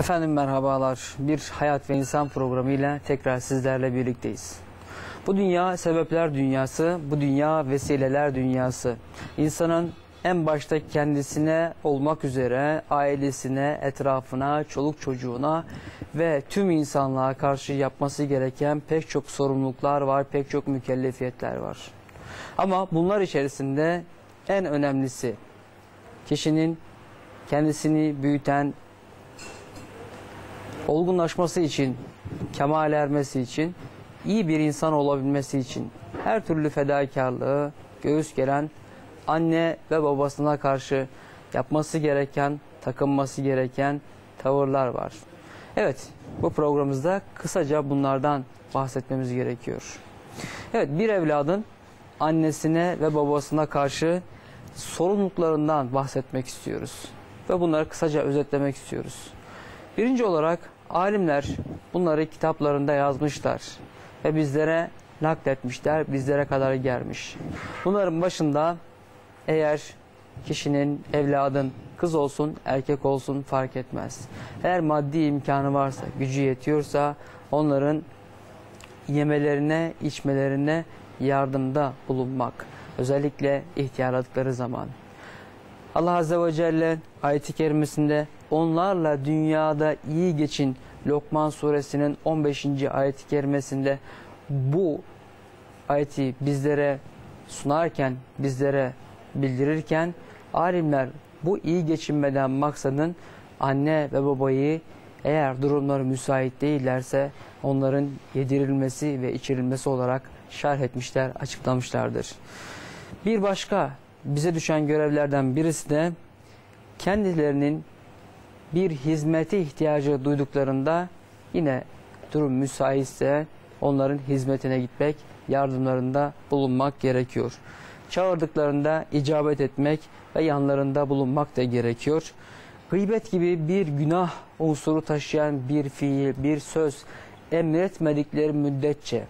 Efendim merhabalar. Bir Hayat ve İnsan programıyla tekrar sizlerle birlikteyiz. Bu dünya sebepler dünyası, bu dünya vesileler dünyası. İnsanın en başta kendisine olmak üzere ailesine, etrafına, çoluk çocuğuna ve tüm insanlığa karşı yapması gereken pek çok sorumluluklar var, pek çok mükellefiyetler var. Ama bunlar içerisinde en önemlisi kişinin kendisini büyüten, olgunlaşması için, kemal ermesi için, iyi bir insan olabilmesi için her türlü fedakarlığı göğüs geren anne ve babasına karşı yapması gereken, takınması gereken tavırlar var. Evet, bu programımızda kısaca bunlardan bahsetmemiz gerekiyor. Evet, bir evladın annesine ve babasına karşı sorumluluklarından bahsetmek istiyoruz. Ve bunları kısaca özetlemek istiyoruz. Birinci olarak alimler bunları kitaplarında yazmışlar ve bizlere nakletmişler, bizlere kadar gelmiş. Bunların başında eğer kişinin, evladın kız olsun, erkek olsun fark etmez. Eğer maddi imkanı varsa, gücü yetiyorsa onların yemelerine, içmelerine yardımda bulunmak. Özellikle ihtiyarladıkları zaman. Allah Azze ve Celle ayet-i kerimesinde onlarla dünyada iyi geçin Lokman suresinin 15. ayet-i kerimesinde bu ayeti bizlere sunarken, bizlere bildirirken alimler bu iyi geçinmeden maksadın anne ve babayı eğer durumları müsait değillerse onların yedirilmesi ve içirilmesi olarak şerh etmişler, açıklamışlardır. Bir başka bize düşen görevlerden birisi de kendilerinin bir hizmete ihtiyacı duyduklarında yine durum müsaitse onların hizmetine gitmek, yardımlarında bulunmak gerekiyor. Çağırdıklarında icabet etmek ve yanlarında bulunmak da gerekiyor. Gıybet gibi bir günah unsuru taşıyan bir fiil, bir söz emretmedikleri müddetçe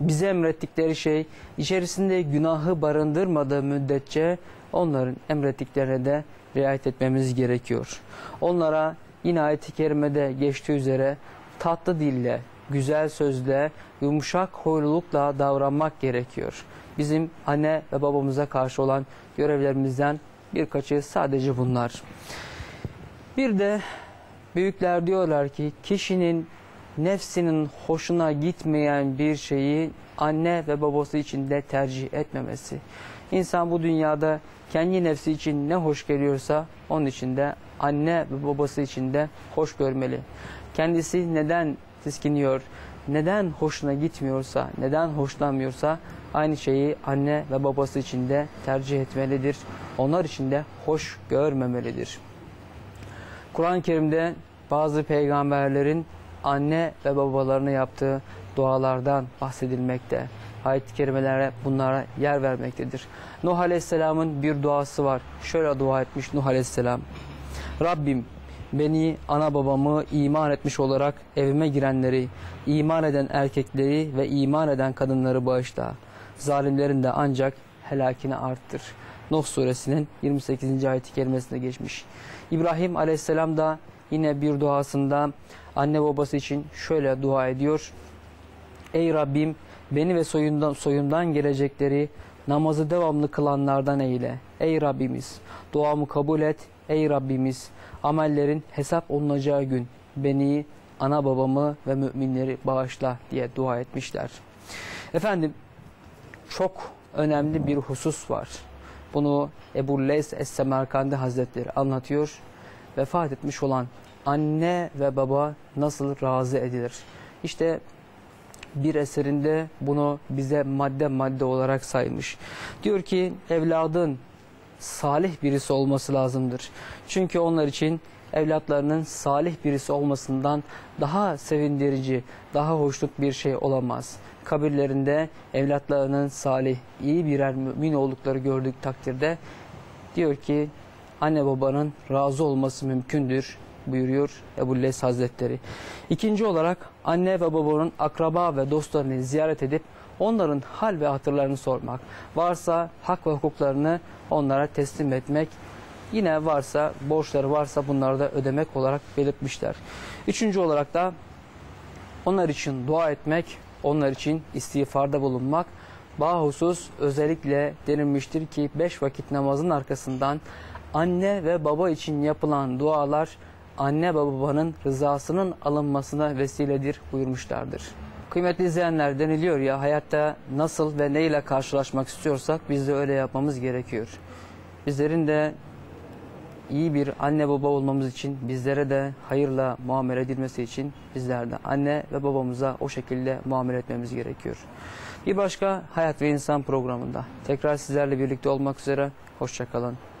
bize emrettikleri şey içerisinde günahı barındırmadığı müddetçe onların emrettiklerine de riayet etmemiz gerekiyor. Onlara yine ayet-i kerimede geçtiği üzere tatlı dille, güzel sözle, yumuşak huylulukla davranmak gerekiyor. Bizim anne ve babamıza karşı olan görevlerimizden birkaçı sadece bunlar. Bir de büyükler diyorlar ki kişinin nefsinin hoşuna gitmeyen bir şeyi anne ve babası için de tercih etmemesi. İnsan bu dünyada kendi nefsi için ne hoş geliyorsa onun için de anne ve babası için de hoş görmeli. Kendisi neden tiskiniyor, neden hoşuna gitmiyorsa, neden hoşlanmıyorsa aynı şeyi anne ve babası için de tercih etmelidir. Onlar için de hoş görmemelidir. Kur'an-ı Kerim'de bazı peygamberlerin anne ve babalarına yaptığı dualardan bahsedilmekte. Ayet-i kerimelere bunlara yer vermektedir. Nuh Aleyhisselam'ın bir duası var. Şöyle dua etmiş Nuh Aleyhisselam. Rabbim beni, ana babamı iman etmiş olarak evime girenleri, iman eden erkekleri ve iman eden kadınları bağışla. Zalimlerin de ancak helakini arttır. Nuh suresinin 28. ayet-i kerimesinde geçmiş. İbrahim aleyhisselam da yine bir duasında anne babası için şöyle dua ediyor. Ey Rabbim beni ve soyundan, soyumdan gelecekleri namazı devamlı kılanlardan eyle. Ey Rabbimiz duamı kabul et. Ey Rabbimiz amellerin hesap olunacağı gün beni, ana babamı ve müminleri bağışla diye dua etmişler. Efendim çok önemli bir husus var. Bunu Ebu Leys Es-Semerkandi Hazretleri anlatıyor. Vefat etmiş olan anne ve baba nasıl razı edilir? İşte bir eserinde bunu bize madde madde olarak saymış. Diyor ki evladın salih birisi olması lazımdır. Çünkü onlar için evlatlarının salih birisi olmasından daha sevindirici, daha hoşnut bir şey olamaz. Kabirlerinde evlatlarının salih, iyi birer mümin oldukları gördük takdirde diyor ki anne babanın razı olması mümkündür buyuruyor Ebu Les Hazretleri. İkinci olarak anne ve babanın akraba ve dostlarını ziyaret edip onların hal ve hatırlarını sormak. Varsa hak ve hukuklarını onlara teslim etmek Yine varsa borçları varsa bunları da ödemek olarak belirtmişler. Üçüncü olarak da onlar için dua etmek, onlar için istiğfarda bulunmak. Bahusus özellikle denilmiştir ki beş vakit namazın arkasından anne ve baba için yapılan dualar anne ve babanın rızasının alınmasına vesiledir buyurmuşlardır. Kıymetli izleyenler deniliyor ya hayatta nasıl ve neyle karşılaşmak istiyorsak biz de öyle yapmamız gerekiyor. Bizlerin de iyi bir anne baba olmamız için bizlere de hayırla muamele edilmesi için bizler de anne ve babamıza o şekilde muamele etmemiz gerekiyor. Bir başka Hayat ve İnsan programında tekrar sizlerle birlikte olmak üzere. Hoşçakalın.